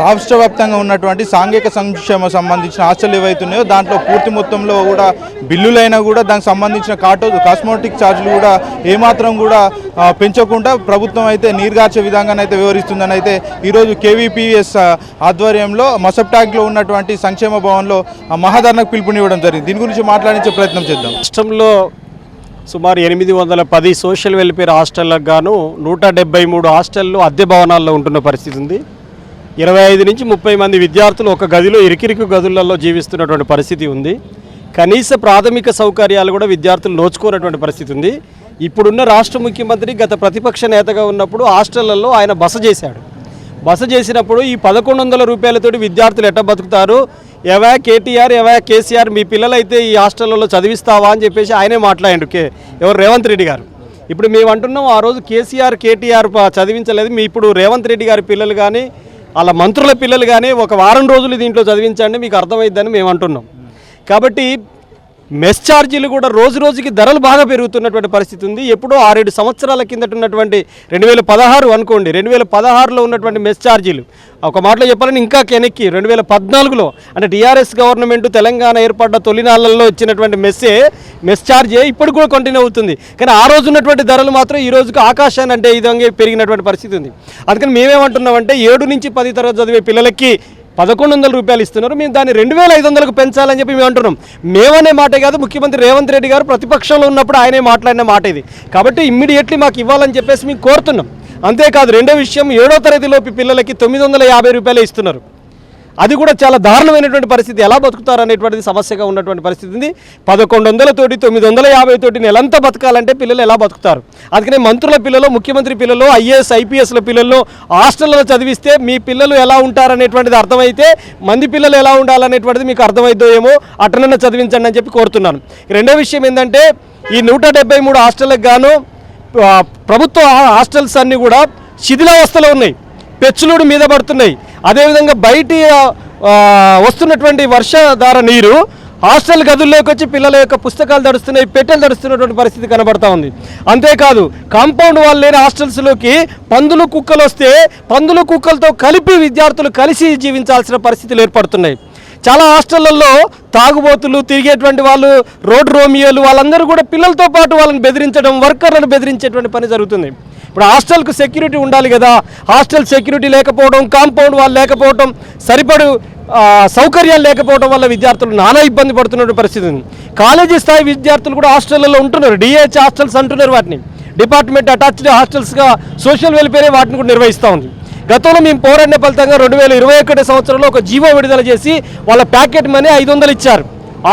రాష్ట్ర వ్యాప్తంగా ఉన్నటువంటి సాంఘిక సంక్షేమ సంబంధించిన హాస్టల్ ఏవైతున్నాయో దాంట్లో పూర్తి మొత్తంలో కూడా బిల్లులైనా కూడా దానికి సంబంధించిన కాటో కాస్మోటిక్ ఛార్జీలు కూడా ఏమాత్రం కూడా పెంచకుండా ప్రభుత్వం అయితే నీరుగార్చే విధంగానైతే అయితే అయితే ఈరోజు కేవీపీఎస్ ఆధ్వర్యంలో మసబ్ ఉన్నటువంటి సంక్షేమ భవన్లో మహాధరణకు పిలుపునివ్వడం జరిగింది. దీని గురించి మాట్లాడించే ప్రయత్నం చేద్దాం. రాష్ట్రంలో సుమారు ఎనిమిది వందల పది సోషల్ వెల్ఫేర్ హాస్టళ్ళకు గాను నూట డెబ్బై మూడు హాస్టళ్ళు అద్దె భవనాల్లో ఉంటున్న పరిస్థితి ఉంది. ఇరవై ఐదు నుంచి ముప్పై మంది విద్యార్థులు ఒక గదిలో ఇరికిరికి గదులలో జీవిస్తున్నటువంటి పరిస్థితి ఉంది. కనీస ప్రాథమిక సౌకర్యాలు కూడా విద్యార్థులు నోచుకోనటువంటి పరిస్థితి ఉంది. ఇప్పుడున్న రాష్ట్ర ముఖ్యమంత్రి గత ప్రతిపక్ష నేతగా ఉన్నప్పుడు హాస్టళ్ళలో ఆయన బస చేశాడు. బస చేసినప్పుడు ఈ పదకొండు వందల రూపాయలతోటి విద్యార్థులు ఎట్ట బతుకుతారు? ఎవా కేటీఆర్ ఎవా కేసీఆర్ మీ పిల్లలైతే ఈ హాస్టళ్ళలో చదివిస్తావా అని చెప్పేసి ఆయనే మాట్లాడాడు కే ఎవరు రేవంత్ రెడ్డి గారు. ఇప్పుడు మేము అంటున్నాం ఆ రోజు కేసీఆర్ కేటీఆర్ చదివించలేదు. మీ ఇప్పుడు రేవంత్ రెడ్డి గారి పిల్లలు కానీ వాళ్ళ మంత్రుల పిల్లలు కానీ ఒక వారం రోజులు దీంట్లో చదివించండి మీకు అర్థమైద్దని మేము అంటున్నాం కాబట్టి మెస్ ఛార్జీలు కూడా రోజు రోజుకి ధరలు బాగా పెరుగుతున్నటువంటి పరిస్థితి ఉంది. ఎప్పుడో ఆరేడు సంవత్సరాల కిందట ఉన్నటువంటి రెండు వేల పదహారు అనుకోండి రెండు వేల పదహారులో ఉన్నటువంటి మెస్ ఛార్జీలు. ఒక మాటలో చెప్పాలని ఇంకా కెనెక్కి. రెండు వేల పద్నాలుగులో అంటే టీఆర్ఎస్ గవర్నమెంట్ తెలంగాణ ఏర్పడ్డ తొలినాళ్ళలో ఇచ్చినటువంటి మెస్సే మెస్ ఛార్జే ఇప్పుడు కూడా కంటిన్యూ అవుతుంది. కానీ ఆ రోజు ఉన్నటువంటి ధరలు మాత్రం ఈ రోజుకి ఆకాశాన్ని అంటే ఈ విధంగా పెరిగినటువంటి పరిస్థితి ఉంది. అందుకని మేమేమంటున్నామంటే ఏడు నుంచి పది తరగతి చదివే పిల్లలకి పదకొండు వందల రూపాయలు ఇస్తున్నారు. మేము దాన్ని రెండు వేల ఐదు వందలకు పెంచాలని చెప్పి మేము అంటున్నాం. మేమనే మాటే కాదు ముఖ్యమంత్రి రేవంత్ రెడ్డి గారు ప్రతిపక్షంలో ఉన్నప్పుడు ఆయనే మాట్లాడిన మాట ఇది. కాబట్టి ఇమ్మీడియట్లీ మాకు ఇవ్వాలని చెప్పేసి మేము కోరుతున్నాం. అంతేకాదు రెండో విషయం ఏడో తరగతిలోపు పిల్లలకి తొమ్మిది వందల యాభై రూపాయలు ఇస్తున్నారు. అది కూడా చాలా దారుణమైనటువంటి పరిస్థితి. ఎలా బతుకుతారు అనేటువంటిది సమస్యగా ఉన్నటువంటి పరిస్థితి ఉంది. పదకొండు వందలతోటి తొమ్మిది వందల యాభై తోటి నెలంతా బతకాలంటే పిల్లలు ఎలా బతుకుతారు? అందుకనే మంత్రుల పిల్లలు ముఖ్యమంత్రి పిల్లలు ఐఏఎస్ ఐపీఎస్ల పిల్లలు హాస్టల్లో చదివిస్తే మీ పిల్లలు ఎలా ఉంటారనేటువంటిది అర్థమైతే మంది పిల్లలు ఎలా ఉండాలనేటువంటిది మీకు అర్థమైద్దో ఏమో అటనన్న చదివించండి అని చెప్పి కోరుతున్నాను. రెండో విషయం ఏంటంటే ఈ నూట డెబ్బై మూడు హాస్టళ్ళకి గాను ప్రభుత్వ హాస్టల్స్ అన్నీ కూడా శిథిలావస్థలో ఉన్నాయి. పెచ్చులుడు మీద పడుతున్నాయి. అదేవిధంగా బయటి వస్తున్నటువంటి వర్షధార నీరు హాస్టల్ గదుల్లోకి వచ్చి పిల్లల యొక్క పుస్తకాలు తడుస్తున్నాయి పెట్టెలు తడుస్తున్నటువంటి పరిస్థితి కనబడతా ఉంది. అంతేకాదు కాంపౌండ్ వాళ్ళు లేని హాస్టల్స్లోకి పందులు కుక్కలు వస్తే పందులు కుక్కలతో కలిపి విద్యార్థులు కలిసి జీవించాల్సిన పరిస్థితులు ఏర్పడుతున్నాయి. చాలా హాస్టళ్ళలో తాగుబోతులు తిరిగేటువంటి వాళ్ళు రోడ్ రోమియోలు వాళ్ళందరూ కూడా పిల్లలతో పాటు వాళ్ళని బెదిరించడం వర్కర్లను బెదిరించేటువంటి పని జరుగుతుంది. ఇప్పుడు హాస్టల్కు సెక్యూరిటీ ఉండాలి కదా. హాస్టల్ సెక్యూరిటీ లేకపోవడం కాంపౌండ్ వాళ్ళు లేకపోవడం సరిపడు సౌకర్యాలు లేకపోవడం వల్ల విద్యార్థులు నానా ఇబ్బంది పడుతున్న పరిస్థితి ఉంది. కాలేజీ స్థాయి విద్యార్థులు కూడా హాస్టళ్ళలో ఉంటున్నారు. డిహెచ్ హాస్టల్స్ అంటున్నారు వాటిని. డిపార్ట్మెంట్ అటాచ్డ్ హాస్టల్స్గా సోషల్ వెల్ఫేరే వాటిని కూడా నిర్వహిస్తూ ఉంది. గతంలో మేము పోరాడిన ఫలితంగా రెండు వేల ఇరవై ఒకటి సంవత్సరంలో ఒక జీవో విడుదల చేసి వాళ్ళ ప్యాకెట్ మనీ ఐదు వందలు ఇచ్చారు.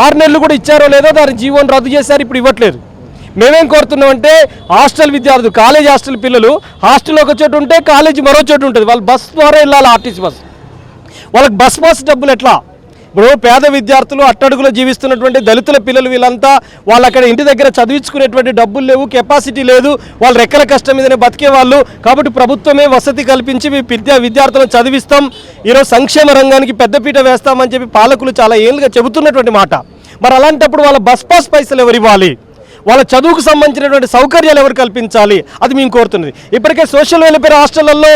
ఆరు నెలలు కూడా ఇచ్చారో లేదో దాని జీవోని రద్దు చేశారు ఇప్పుడు ఇవ్వట్లేదు. మేమేం కోరుతున్నామంటే హాస్టల్ విద్యార్థులు కాలేజ్ హాస్టల్ పిల్లలు హాస్టల్ ఒక చోటు ఉంటే కాలేజీ మరో చోటు ఉంటుంది. వాళ్ళు బస్ ద్వారా వెళ్ళాలి ఆర్టీసీ బస్. వాళ్ళకి బస్ పాస్ డబ్బులు ఎట్లా? ఇప్పుడు పేద విద్యార్థులు అట్టడుగులో జీవిస్తున్నటువంటి దళితుల పిల్లలు వీళ్ళంతా వాళ్ళు అక్కడ ఇంటి దగ్గర చదివించుకునేటువంటి డబ్బులు లేవు కెపాసిటీ లేదు. వాళ్ళు రెక్కల కష్టం మీదనే బతికే వాళ్ళు. కాబట్టి ప్రభుత్వమే వసతి కల్పించి మీ విద్యా విద్యార్థులను చదివిస్తాం. ఈరోజు సంక్షేమ రంగానికి పెద్దపీట వేస్తామని చెప్పి పాలకులు చాలా ఏళ్ళుగా చెబుతున్నటువంటి మాట. మరి అలాంటప్పుడు వాళ్ళ బస్ పాస్ పైసలు ఎవరు ఇవ్వాలి? వాళ్ళ చదువుకు సంబంధించినటువంటి సౌకర్యాలు ఎవరు కల్పించాలి? అది మేము కోరుతున్నది. ఇప్పటికే సోషల్ వెల్ఫేర్ హాస్టళ్ళలో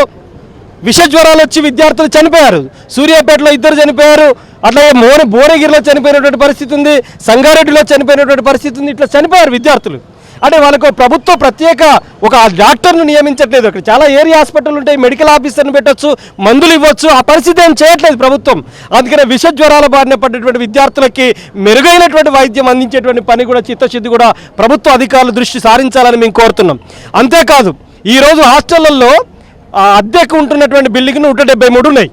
విష జ్వరాలు వచ్చి విద్యార్థులు చనిపోయారు. సూర్యాపేటలో ఇద్దరు చనిపోయారు. అట్లాగే మోన భువనగిరిలో చనిపోయినటువంటి పరిస్థితి ఉంది. సంగారెడ్డిలో చనిపోయినటువంటి పరిస్థితి ఉంది. ఇట్లా చనిపోయారు విద్యార్థులు. అంటే వాళ్ళకు ప్రభుత్వ ప్రత్యేక ఒక డాక్టర్ను నియమించట్లేదు అక్కడ. చాలా ఏరియా హాస్పిటల్ ఉంటాయి మెడికల్ ఆఫీసర్ని పెట్టొచ్చు మందులు ఇవ్వచ్చు. ఆ పరిస్థితి ఏం చేయట్లేదు ప్రభుత్వం. అందుకనే విష జ్వరాల బారిన పడినటువంటి విద్యార్థులకి మెరుగైనటువంటి వైద్యం అందించేటువంటి పని కూడా చిత్తశుద్ధి కూడా ప్రభుత్వ అధికారుల దృష్టి సారించాలని మేము కోరుతున్నాం. అంతేకాదు ఈరోజు హాస్టళ్ళలో అద్దెకు ఉంటున్నటువంటి బిల్డింగ్ నూట డెబ్బై మూడు ఉన్నాయి.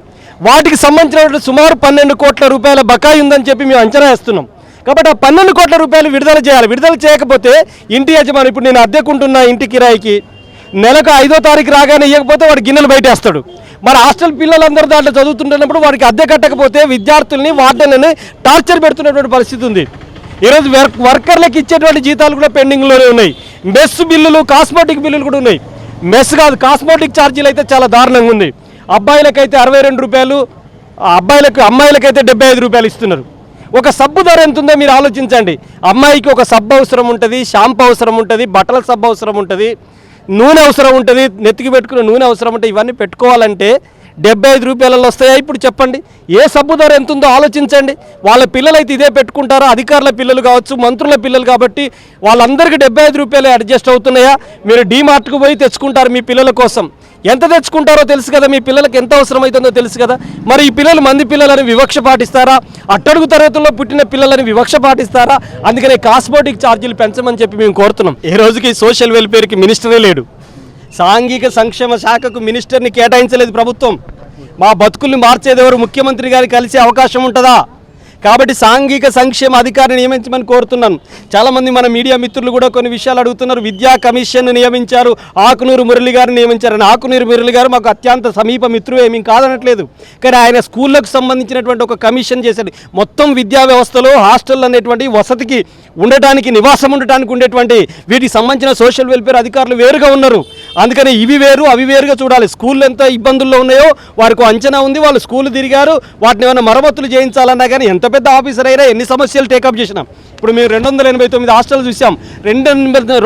వాటికి సంబంధించినటువంటి సుమారు పన్నెండు కోట్ల రూపాయల బకాయి ఉందని చెప్పి మేము అంచనా వేస్తున్నాం. కాబట్టి ఆ పన్నెండు కోట్ల రూపాయలు విడుదల చేయాలి. విడుదల చేయకపోతే ఇంటి యజమాని ఇప్పుడు నేను అద్దెకుంటున్న ఇంటి కిరాయికి నెలకు ఐదో తారీఖు రాగానే ఇవ్వకపోతే వాడు గిన్నెలు బయటేస్తాడు. మరి హాస్టల్ పిల్లలందరూ దాంట్లో చదువుతుంటున్నప్పుడు వాడికి అద్దె కట్టకపోతే విద్యార్థుల్ని వార్డెన్ని టార్చర్ పెడుతున్నటువంటి పరిస్థితి ఉంది. ఈరోజు వర్క్ వర్కర్లకు ఇచ్చేటువంటి జీతాలు కూడా పెండింగ్లోనే ఉన్నాయి. మెస్ బిల్లులు కాస్మెటిక్ బిల్లులు కూడా ఉన్నాయి. మెస్ కాదు కాస్మెటిక్ ఛార్జీలు అయితే చాలా దారుణంగా ఉంది. అబ్బాయిలకైతే అరవై రెండు రూపాయలు అబ్బాయిలకు అమ్మాయిలకైతే డెబ్బై ఐదు రూపాయలు ఇస్తున్నారు. ఒక సబ్బు ధర ఎంత ఉందో మీరు ఆలోచించండి. అమ్మాయికి ఒక సబ్బు అవసరం ఉంటుంది షాంపూ అవసరం ఉంటుంది బట్టల సబ్బు అవసరం ఉంటుంది నూనె అవసరం ఉంటుంది నెత్తికి పెట్టుకునే నూనె అవసరం ఉంటుంది ఇవన్నీ పెట్టుకోవాలంటే డెబ్బై ఐదు రూపాయలలో వస్తాయా ఇప్పుడు చెప్పండి. ఏ సబ్బు ధర ఎంత ఉందో ఆలోచించండి. వాళ్ళ పిల్లలైతే ఇదే పెట్టుకుంటారా? అధికారుల పిల్లలు కావచ్చు మంత్రుల పిల్లలు కాబట్టి వాళ్ళందరికీ డెబ్బై ఐదు రూపాయలు అడ్జస్ట్ అవుతున్నాయా? మీరు డీమార్ట్కు పోయి తెచ్చుకుంటారు మీ పిల్లల కోసం. ఎంత తెచ్చుకుంటారో తెలుసు కదా మీ పిల్లలకి ఎంత అవసరం అవుతుందో తెలుసు కదా. మరి ఈ పిల్లలు మంది పిల్లలని వివక్ష పాటిస్తారా? అట్టడుగు తరగతుల్లో పుట్టిన పిల్లలని వివక్ష పాటిస్తారా? అందుకనే కాస్మోటిక్ ఛార్జీలు పెంచమని చెప్పి మేము కోరుతున్నాం. ఏ రోజుకి సోషల్ వెల్ఫేర్కి మినిస్టరే లేడు. సాంఘిక సంక్షేమ శాఖకు మినిస్టర్ని కేటాయించలేదు ప్రభుత్వం. మా బతుకుల్ని మార్చేదెవరు ముఖ్యమంత్రి గారికి కలిసే అవకాశం ఉంటుందా? కాబట్టి సాంఘిక సంక్షేమ అధికారిని నియమించమని కోరుతున్నాను. చాలామంది మన మీడియా మిత్రులు కూడా కొన్ని విషయాలు అడుగుతున్నారు. విద్యా కమిషన్ నియమించారు. ఆకునూరు మురళి గారిని నియమించారు ఆకునూరు మురళి గారు మాకు అత్యంత సమీప మిత్రులు ఏమీ కాదనట్లేదు. కానీ ఆయన స్కూళ్ళకు సంబంధించినటువంటి ఒక కమిషన్ చేశాడు. మొత్తం విద్యా వ్యవస్థలో హాస్టల్ అనేటువంటి వసతికి ఉండటానికి నివాసం ఉండటానికి ఉండేటువంటి వీటికి సంబంధించిన సోషల్ వెల్ఫేర్ అధికారులు వేరుగా ఉన్నారు. అందుకని ఇవి వేరు అవి వేరుగా చూడాలి. స్కూళ్ళు ఎంత ఇబ్బందుల్లో ఉన్నాయో వారికి అంచనా ఉంది. వాళ్ళు స్కూల్ తిరిగారు. వాటిని ఏమైనా మరమ్మతులు చేయించాలన్నా కానీ ఎంత పెద్ద ఆఫీసర్ అయినా ఎన్ని సమస్యలు టేకప్ చేసినాం. ఇప్పుడు మేము రెండు వందల ఎనభై తొమ్మిది హాస్టల్ చూసాం. రెండు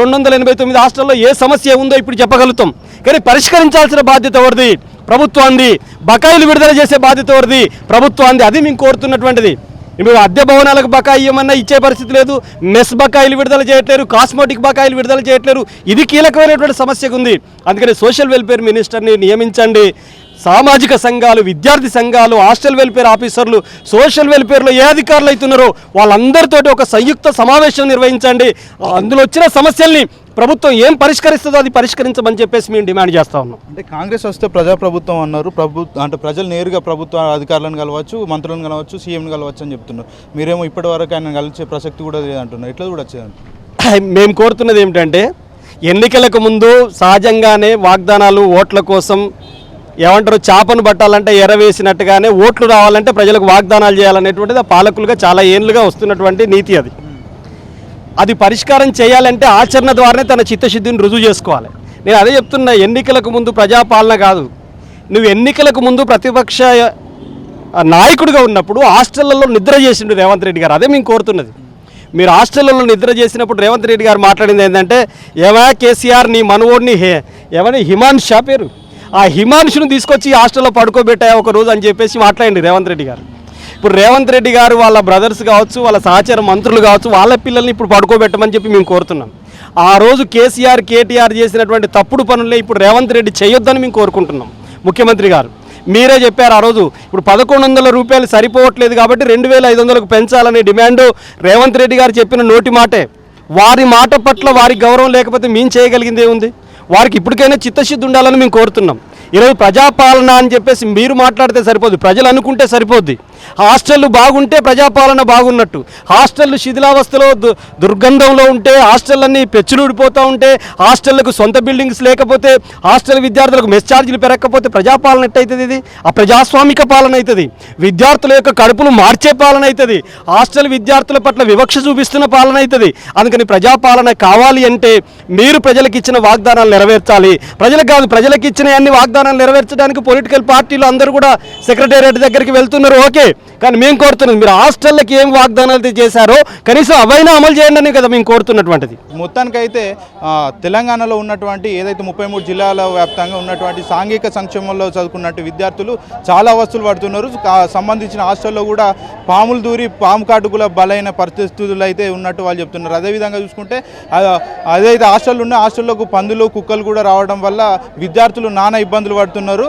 రెండు వందల ఎనభై తొమ్మిది హాస్టల్లో ఏ సమస్య ఉందో ఇప్పుడు చెప్పగలుగుతాం. కానీ పరిష్కరించాల్సిన బాధ్యత ఎవరిది? ప్రభుత్వాన్ని బకాయిలు విడుదల చేసే బాధ్యత ఎవరిది? ప్రభుత్వాన్ని అది మేము కోరుతున్నటువంటిది. మీరు అద్దె భవనాలకు బకాయి ఇవ్వమన్నా ఇచ్చే పరిస్థితి లేదు. మెస్ బకాయిలు విడుదల చేయట్లేరు. కాస్మోటిక్ బకాయిలు విడుదల చేయట్లేరు. ఇది కీలకమైనటువంటి సమస్యగా ఉంది. అందుకని సోషల్ వెల్ఫేర్ మినిస్టర్ని నియమించండి. సామాజిక సంఘాలు విద్యార్థి సంఘాలు హాస్టల్ వెల్ఫేర్ ఆఫీసర్లు సోషల్ వెల్ఫేర్లో ఏ అధికారులు అవుతున్నారో వాళ్ళందరితోటి ఒక సంయుక్త సమావేశం నిర్వహించండి. అందులో వచ్చిన సమస్యల్ని ప్రభుత్వం ఏం పరిష్కరిస్తుందో అది పరిష్కరించమని చెప్పేసి మేము డిమాండ్ చేస్తా ఉన్నాం. అంటే కాంగ్రెస్ వస్తే ప్రజాప్రభుత్వం అన్నారు ప్రభుత్వం అంటే ప్రజలు నేరుగా ప్రభుత్వ అధికారులను కలవచ్చు మంత్రులను కలవచ్చు సీఎంని కలవచ్చు అని చెప్తున్నారు. మీరేమో ఇప్పటి వరకు ఆయన కలిసే ప్రసక్తి కూడా లేదంటున్నారు ఎట్లా కూడా వచ్చేదంట మేము కోరుతున్నది ఏమిటంటే ఎన్నికలకు ముందు సహజంగానే వాగ్దానాలు ఓట్ల కోసం ఏమంటారు చేపను పట్టాలంటే ఎరవేసినట్టుగానే ఓట్లు రావాలంటే ప్రజలకు వాగ్దానాలు చేయాలనేటువంటిది పాలకులుగా చాలా ఏళ్ళుగా వస్తున్నటువంటి నీతి అది. అది పరిష్కారం చేయాలంటే ఆచరణ ద్వారానే తన చిత్తశుద్ధిని రుజువు చేసుకోవాలి. నేను అదే చెప్తున్నా ఎన్నికలకు ముందు ప్రజాపాలన కాదు. నువ్వు ఎన్నికలకు ముందు ప్రతిపక్ష నాయకుడిగా ఉన్నప్పుడు హాస్టళ్ళలో నిద్ర చేసిండు రేవంత్ రెడ్డి గారు. అదే మేము కోరుతున్నది. మీరు హాస్టళ్ళలో నిద్ర చేసినప్పుడు రేవంత్ రెడ్డి గారు మాట్లాడింది ఏంటంటే ఏమా కేసీఆర్ నీ మనవోడిని హే ఏమని హిమాన్షా పేరు. ఆ హిమాంశును తీసుకొచ్చి హాస్టల్లో పడుకోబెట్టాయి ఒక రోజు అని చెప్పేసి మాట్లాడండి రేవంత్ రెడ్డి గారు. ఇప్పుడు రేవంత్ రెడ్డి గారు వాళ్ళ బ్రదర్స్ కావచ్చు వాళ్ళ సహచర మంత్రులు కావచ్చు వాళ్ళ పిల్లల్ని ఇప్పుడు పడుకోబెట్టమని చెప్పి మేము కోరుతున్నాం. ఆ రోజు కేసీఆర్ కేటీఆర్ చేసినటువంటి తప్పుడు పనులే ఇప్పుడు రేవంత్ రెడ్డి చేయొద్దని మేము కోరుకుంటున్నాం. ముఖ్యమంత్రి గారు మీరే చెప్పారు ఆ రోజు ఇప్పుడు పదకొండు వందల రూపాయలు సరిపోవట్లేదు కాబట్టి రెండు వేల ఐదు వందలకు పెంచాలనే డిమాండ్ రేవంత్ రెడ్డి గారు చెప్పిన నోటి మాటే. వారి మాట పట్ల వారి గౌరవం లేకపోతే మేము చేయగలిగిందే ఉంది వారికి ఇప్పటికైనా చిత్తశుద్ధి ఉండాలని మేము కోరుతున్నాం. ఈరోజు ప్రజాపాలన అని చెప్పేసి మీరు మాట్లాడితే సరిపోదు ప్రజలు అనుకుంటే సరిపోద్ది. హాస్టళ్ళు బాగుంటే ప్రజాపాలన బాగున్నట్టు. హాస్టళ్ళు శిథిలావస్థలో దు- దుర్గంధంలో ఉంటే హాస్టళ్ళన్నీ పెచ్చులుడిపోతూ ఉంటే హాస్టళ్ళకు సొంత బిల్డింగ్స్ లేకపోతే హాస్టల్ విద్యార్థులకు మెస్ ఛార్జీలు పెరగకపోతే ప్రజాపాలన ఎట్టయితుంది ఇది? ఆ ప్రజాస్వామిక పాలన అవుతుంది విద్యార్థుల యొక్క కడుపులు మార్చే పాలన అవుతుంది హాస్టల్ విద్యార్థుల పట్ల వివక్ష చూపిస్తున్న పాలన అవుతుంది అందుకని ప్రజాపాలన కావాలి అంటే మీరు ప్రజలకు ఇచ్చిన వాగ్దానాలు నెరవేర్చాలి. ప్రజలకు కాదు ప్రజలకు ఇచ్చిన అన్ని వాగ్దానాలు నెరవేర్చడానికి పొలిటికల్ పార్టీలు అందరూ కూడా సెక్రటేరియట్ దగ్గరికి వెళ్తున్నారు. ఓకే. కానీ మేము కోరుతున్నది మీరు హాస్టళ్ళకి ఏం వాగ్దానాలు అయితే చేశారో కనీసం అవైనా అమలు చేయండి అని కదా మేము కోరుతున్నటువంటిది. మొత్తానికైతే తెలంగాణలో ఉన్నటువంటి ఏదైతే ముప్పై మూడు జిల్లాల వ్యాప్తంగా ఉన్నటువంటి సాంఘిక సంక్షేమంలో చదువుకున్నట్టు విద్యార్థులు చాలా వస్తువులు పడుతున్నారు. సంబంధించిన హాస్టల్లో కూడా పాములు దూరి పాము కాటుకుల బలైన పరిస్థితులు అయితే ఉన్నట్టు వాళ్ళు చెప్తున్నారు. అదేవిధంగా చూసుకుంటే అదైతే హాస్టల్ ఉన్న హాస్టల్లోకి పందులు కుక్కలు కూడా రావడం వల్ల విద్యార్థులు నానా ఇబ్బందులు పడుతున్నారు.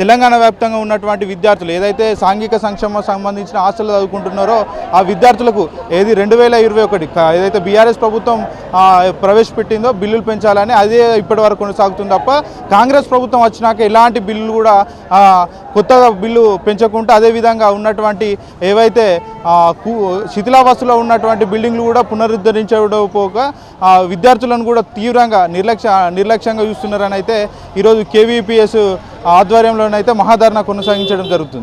తెలంగాణ వ్యాప్తంగా ఉన్నటువంటి విద్యార్థులు ఏదైతే సాంఘిక సంక్షేమం సంబంధించిన ఆస్తులు చదువుకుంటున్నారో ఆ విద్యార్థులకు ఏది రెండు వేల ఇరవై ఒకటి ఏదైతే బీఆర్ఎస్ ప్రభుత్వం ప్రవేశపెట్టిందో బిల్లులు పెంచాలని అదే ఇప్పటి వరకు కొనసాగుతుంది తప్ప కాంగ్రెస్ ప్రభుత్వం వచ్చినాక ఎలాంటి బిల్లులు కూడా కొత్తగా బిల్లు పెంచకుండా అదేవిధంగా ఉన్నటువంటి ఏవైతే శిథిలావస్థలో ఉన్నటువంటి బిల్డింగ్లు కూడా పునరుద్ధరించకపోక ఆ, విద్యార్థులను కూడా తీవ్రంగా నిర్లక్ష్య నిర్లక్ష్యంగా చూస్తున్నారని అయితే ఈరోజు కేవీపీఎస్ ఆధ్వర్యంలోనైతే మహాధరణ కొనసాగించడం జరుగుతుంది.